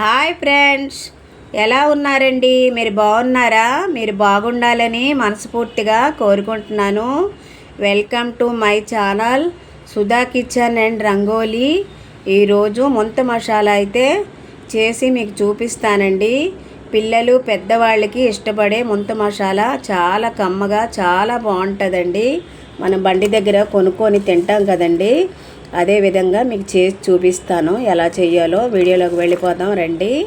Hi friends. ఎలా ఉన్నారండి? మీరు బాగున్నారా? మీరు బాగుండాలని మనస్ఫూర్తిగా కోరుకుంటున్నాను. Welcome to my channel Sudha kitchen and rangoli. ఈరోజు ముంత మసాలా అయితే చేసి మీకు చూపిస్తానండి. పిల్లలు పెద్దవాళ్ళకి ఇష్టపడే ముంత మసాలా చాలా కమ్మగా చాలా బాగుంటుందండి. మనం బండి దగ్గర కొనుక్కొని తింటాం కదండి. అదే విధంగా మీకు చేసి చూపిస్తాను. ఎలా చేయాలో వీడియోలోకి వెళ్ళిపోదాం. రండి.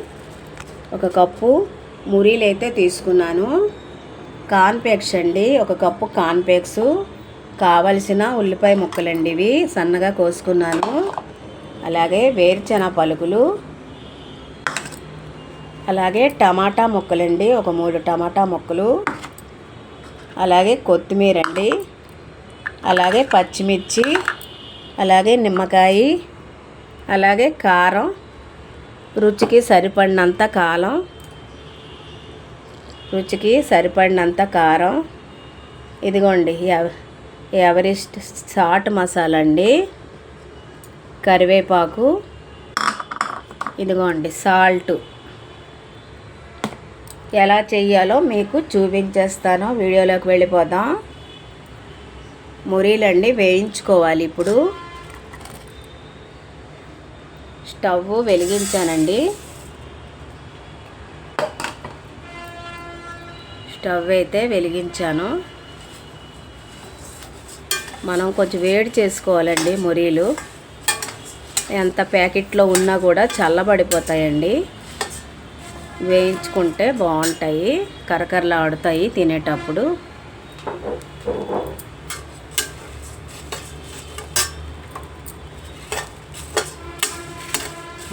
ఒక కప్పు మురీలు అయితే తీసుకున్నాను. కాన్పేక్స్ అండి. ఒక కప్పు కాన్పేక్స్ కావలసిన ఉల్లిపాయ ముక్కలండి ఇవి. సన్నగా కోసుకున్నాను. అలాగే వేరుచెన పలుకులు. అలాగే టమాటా ముక్కలండి. ఒక మూడు టమాటా ముక్కలు. అలాగే కొత్తిమీర అండి అలాగే పచ్చిమిర్చి. అలాగే నిమ్మకాయ అలాగే కారం రుచికి సరిపడినంత కారం రుచికి సరిపడినంత కారం. ఇదిగోండి ఎవ- ఎవరెస్ట్ చాట్ మసాలా అండి. కరివేపాకు ఇదిగోండి సాల్ట్. ఎలా చేయాలో మీకు చూపించేస్తాను. వీడియోలోకి వెళ్ళిపోదాం. మురీలండి వేయించుకోవాలి ఇప్పుడు. స్టవ్ వెలిగించానండి. స్టవ్ అయితే వెలిగించాను. మనం కొంచెం వేడి చేసుకోవాలండి మురీలు. ఎంత ప్యాకెట్లో ఉన్నా కూడా చల్లబడిపోతాయండి. వేయించుకుంటే బాగుంటాయి. కరకరలాడుతాయి తినేటప్పుడు.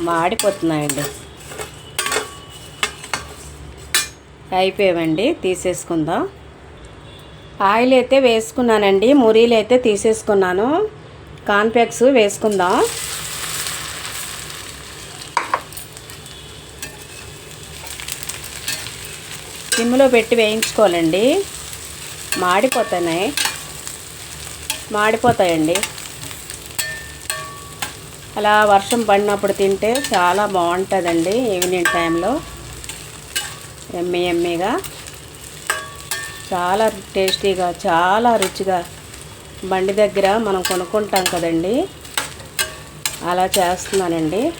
మాడిపోతున్నాయండి. అయిపోయావండి తీసేసుకుందాం. ఆయిల్ అయితే వేసుకున్నానండి మురీలు అయితే తీసేసుకున్నాను. కాన్ఫెక్స్ వేసుకుందాం. సిమ్లో పెట్టి వేయించుకోవాలండి. మాడిపోతున్నాయి. మాడిపోతాయండి. అలా వర్షం పడినప్పుడు తింటే చాలా బాగుంటుందండి ఈవినింగ్ టైంలో. ఎమ్మె ఎమ్మిగా. చాలా టేస్టీగా చాలా రుచిగా బండి దగ్గర మనం కొనుక్కుంటాం కదండి. అలా చేస్తున్నానండి.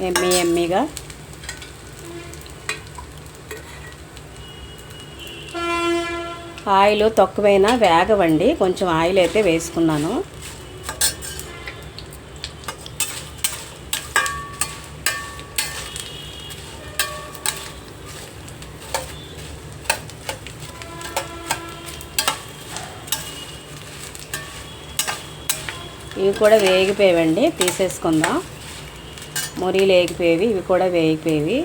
ఎమ్మి ఎమ్మిగా. ఆయిల్ తక్కువైనా వేగవండి. కొంచెం ఆయిల్ అయితే వేసుకున్నాను. ఇవి కూడా వేగిపోయేవండి తీసేసుకుందాం. మురీలు వేగిపోయేవి ఇవి కూడా వేగిపోయేవి.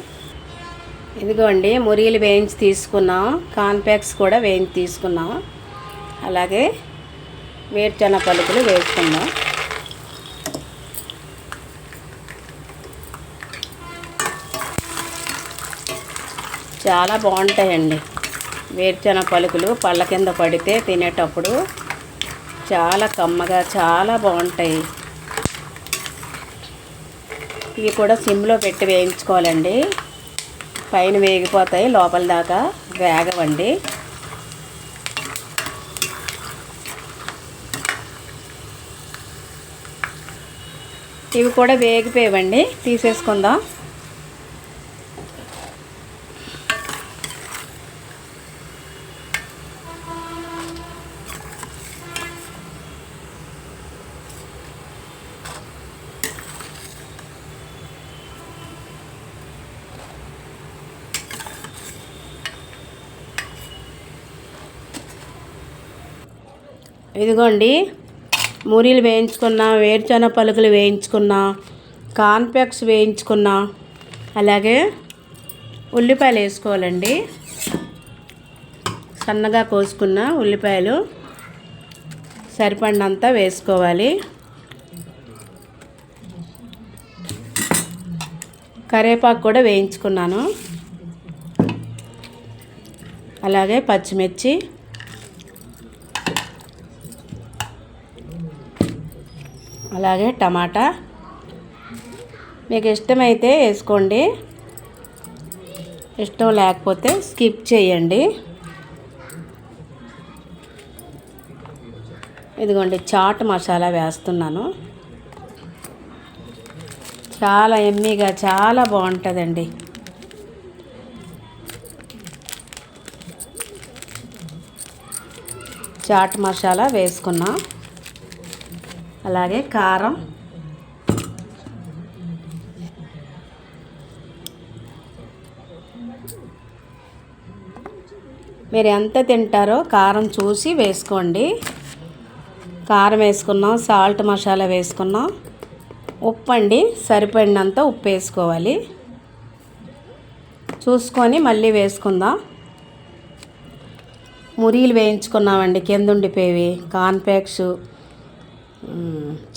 ఇదిగోండి మురీలు వేయించి తీసుకున్నాం కాన్ప్యాక్స్ కూడా వేయించి తీసుకున్నాం. అలాగే వేరుచెన పలుకులు వేసుకుందాం. చాలా బాగుంటాయండి. వేరుచెన పలుకులు పళ్ళ కింద పడితే తినేటప్పుడు చాలా కమ్మగా చాలా బాగుంటాయి. ఇవి కూడా సిమ్లో పెట్టి వేయించుకోవాలండి. పైన వేగిపోతాయి లోపల దాకా వేగవండి. ఇవి కూడా వేగిపోయేవండి తీసేసుకుందాం. ఇదిగోండి. మూరీలు వేయించుకున్నా వేరుచెన పలుకులు వేయించుకున్నా కాన్పాక్స్ వేయించుకున్నా అలాగే ఉల్లిపాయలు వేసుకోవాలండి. సన్నగా కోసుకున్న ఉల్లిపాయలు సరిపడినంత వేసుకోవాలి. కరివేపాకు కూడా వేయించుకున్నాను. అలాగే పచ్చిమిర్చి అలాగే టమాటా. మీకు ఇష్టమైతే వేసుకోండి. ఇష్టం లేకపోతే స్కిప్ చేయండి. ఇదిగోండి చాట్ మసాలా వేస్తున్నాను. చాలా ఎమ్మీగా చాలా బాగుంటుందండి. చాట్ మసాలా వేసుకున్నాం. అలాగే కారం. మీరు ఎంత తింటారో కారం చూసి వేసుకోండి. కారం వేసుకున్నాం సాల్ట్ మసాలా వేసుకున్నాం. ఉప్పు అండి సరిపడినంత ఉప్పు వేసుకోవాలి. చూసుకొని మళ్ళీ వేసుకుందాం. మురీలు వేయించుకున్నామండి కింద ఉండిపోయేవి కార్న్ఫ్లేక్స్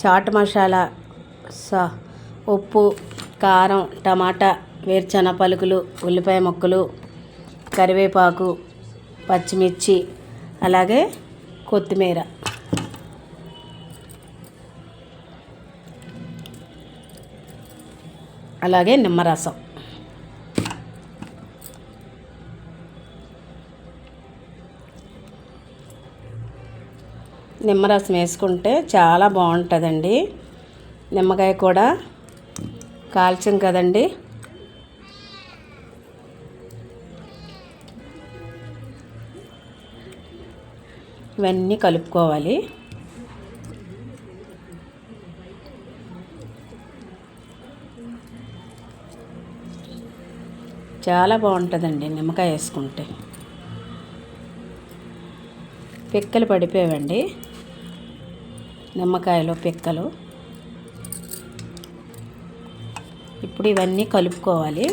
చాట్ మసాలా సా ఉప్పు కారం టమాటా వేరుచెన పలుకులు ఉల్లిపాయ ముక్కలు కరివేపాకు పచ్చిమిర్చి అలాగే కొత్తిమీర. అలాగే నిమ్మరసం. నిమ్మరసం వేసుకుంటే చాలా బాగుంటుందండి. నిమ్మకాయ కూడా కాల్చాం కదండి. ఇవన్నీ కలుపుకోవాలి. చాలా బాగుంటుందండి నిమ్మకాయ వేసుకుంటే. పిక్కలు పడిపోయావండి. నిమ్మకాయలు పిక్కలు. ఇప్పుడు ఇవన్నీ కలుపుకోవాలి.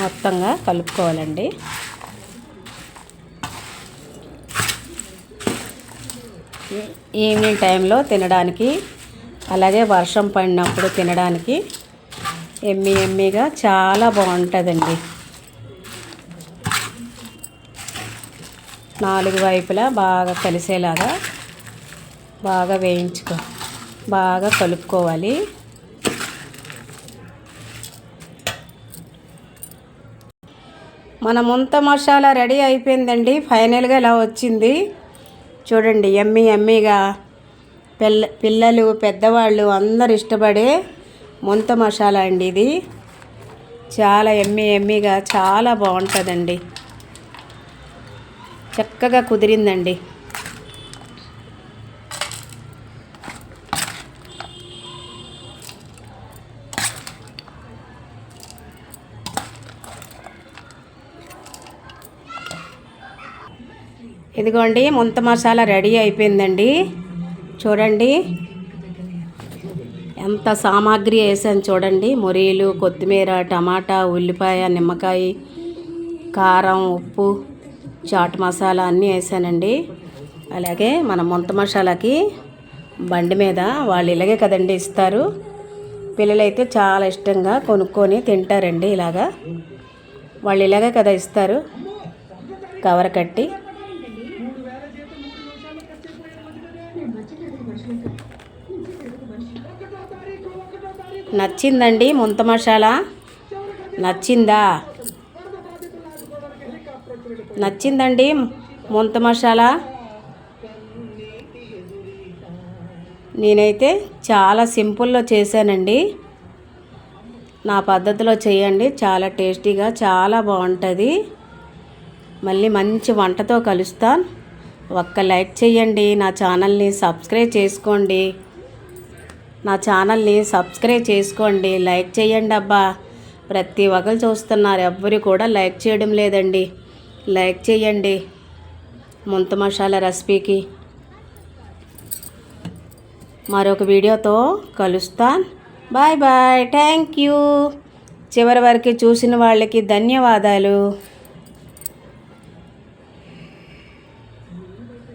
మొత్తంగా కలుపుకోవాలండి. ఈవినింగ్ టైంలో తినడానికి అలాగే వర్షం పడినప్పుడు తినడానికి ఎమ్మి ఎమ్మిగా చాలా బాగుంటుందండి. నాలుగు వైపులా బాగా కలిసేలాగా బాగా వేయించుకో. బాగా కలుపుకోవాలి. మన ముంత మసాలా రెడీ అయిపోయిందండి. ఫైనల్గా ఇలా వచ్చింది. చూడండి ఎమ్మి ఎమ్మిగా పిల్ల పిల్లలు పెద్దవాళ్ళు అందరు ఇష్టపడే ముంత మసాలా అండి ఇది. చాలా ఎమ్మి ఎమ్మిగా చాలా బాగుంటుందండి. చక్కగా కుదిరిందండి. ఇదిగోండి ముంత మసాలా రెడీ అయిపోయిందండి. చూడండి. ఎంత సామాగ్రి వేసాను చూడండి. మురీలు కొత్తిమీర టమాటా ఉల్లిపాయ నిమ్మకాయ కారం ఉప్పు చాట్ మసాలా అన్నీ వేసానండి. అలాగే మన ముంత మసాలాకి బండి మీద వాళ్ళు ఇలాగే కదండి ఇస్తారు. పిల్లలైతే చాలా ఇష్టంగా కొనుక్కొని తింటారండి ఇలాగా. వాళ్ళు ఇలాగే కదా ఇస్తారు. కవర్ కట్టి నచ్చిందండి ముంత మసాలా నచ్చిందా? నచ్చిందండి ముంత మసాలా నేనైతే చాలా సింపుల్లో చేశానండి. నా పద్ధతిలో చేయండి చాలా టేస్టీగా చాలా బాగుంటుంది. మళ్ళీ మంచి వంటతో కలుస్తాను. ఒక్క లైక్ చేయండి నా ఛానల్ని సబ్స్క్రైబ్ చేసుకోండి. నా ఛానల్ని సబ్స్క్రైబ్ చేసుకోండి లైక్ చేయండి అబ్బా. ప్రతి ఒక్కరు చూస్తున్నారు ఎవ్వరు కూడా లైక్ చేయడం లేదండి. లైక్ చేయండి. ముంత మసాలా రెసిపీకి మరొక వీడియోతో కలుస్తాను. Bye bye. Thank you. చివరి వరకు చూసిన వాళ్ళకి ధన్యవాదాలు.